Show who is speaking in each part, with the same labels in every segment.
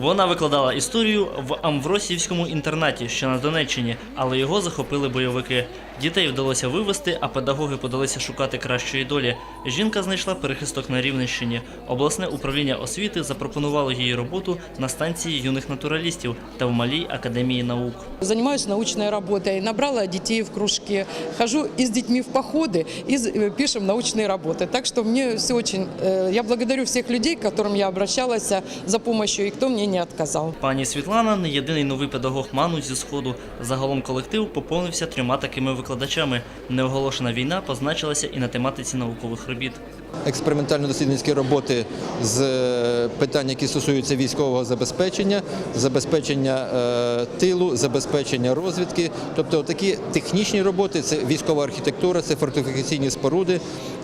Speaker 1: Вона викладала історію в Амвросіївському інтернаті, що на Донеччині, але його захопили бойовики. Дітей вдалося вивезти, а педагоги подалися шукати кращої долі. Жінка знайшла перехисток на Рівненщині. Обласне управління освіти запропонувало їй роботу на станції юних натуралістів та в малій академії наук.
Speaker 2: Занимаюсь научной работой, набрала детей в кружке, хожу и с детьми в походы, и з- э, пишем научные работы. Так что мне все очень... э, Я благодарю всех людей, к которым я обращалась за помощью, и кто мне не отказал.
Speaker 1: Пані Світлана не єдиний новий педагог ману зі сходу. Загалом колектив поповнився трьома такими викладачами. Неоголошена війна позначилася і на тематиці наукових робіт.
Speaker 3: експериментально-дослідницькі роботи з е, питань, які стосуються військового забезпечення, забезпечення е, тилу, забезпечення розвідки. Тобто такі технічні роботи це військова архітектура, це фортифікаційні споруди,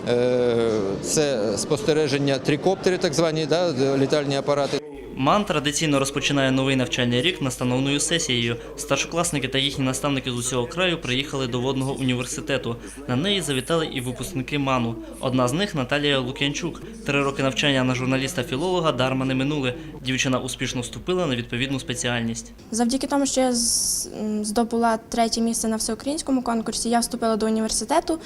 Speaker 3: е, це спостереження трикоптери, так звані да, літальні апарати.
Speaker 1: МАН традиційно розпочинає новий навчальний рік настановною сесією. Старшокласники та їхні наставники з усього краю приїхали до водного університету. На неї завітали і випускники МАНу. Одна з них Наталія Лук'янчук. Три роки навчання на журналіста-філолога дарма не минули. Дівчина успішно вступила на відповідну спеціальність.
Speaker 4: Завдяки тому, що я здобула третє місце на всеукраїнському конкурсі, я вступила до університету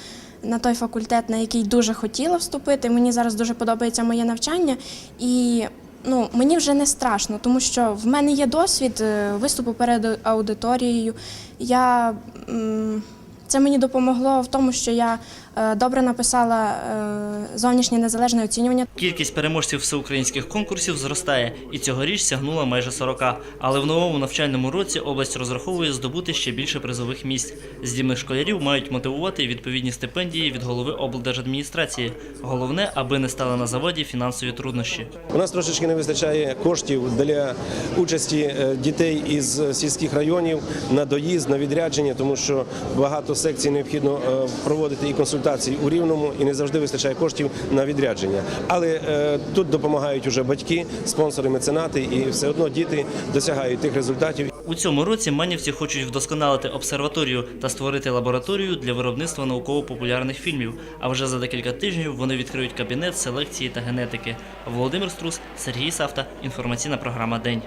Speaker 4: на той факультет, на який дуже хотіла вступити. Мені зараз дуже подобається моє навчання, і ну, мені вже не страшно, тому що в мене є досвід е, виступу перед аудиторією. Я, м, це мені допомогло в тому, що я е, добре написала е, зовнішнє незалежне оцінювання.
Speaker 1: Кількість переможців всеукраїнських конкурсів зростає і цьогоріч сягнула майже 40. Але в новому навчальному році область розраховує здобути ще більше призових місць. Здібних школярів мають мотивувати відповідні стипендії від голови облдержадміністрації. Головне, аби не стали на заводі фінансові труднощі.
Speaker 5: У нас трошечки не вистачає коштів для участі е, дітей із сільських районів на доїзд, на відрядження, тому що багато секцій необхідно е, проводити і консультації у рівному, і не завжди вистачає коштів на відрядження. Але е, тут допомагають уже батьки, спонсори, меценати, і все одно діти досягають тих результатів.
Speaker 1: У цьому році манівці хочуть вдосконалити обсерваторію та створити лабораторію для виробництва науково-популярних фільмів. А вже за декілька тижнів вони відкриють кабінет селекції та генетики. Володимир Струс, Сергій Савта. Інформаційна програма День.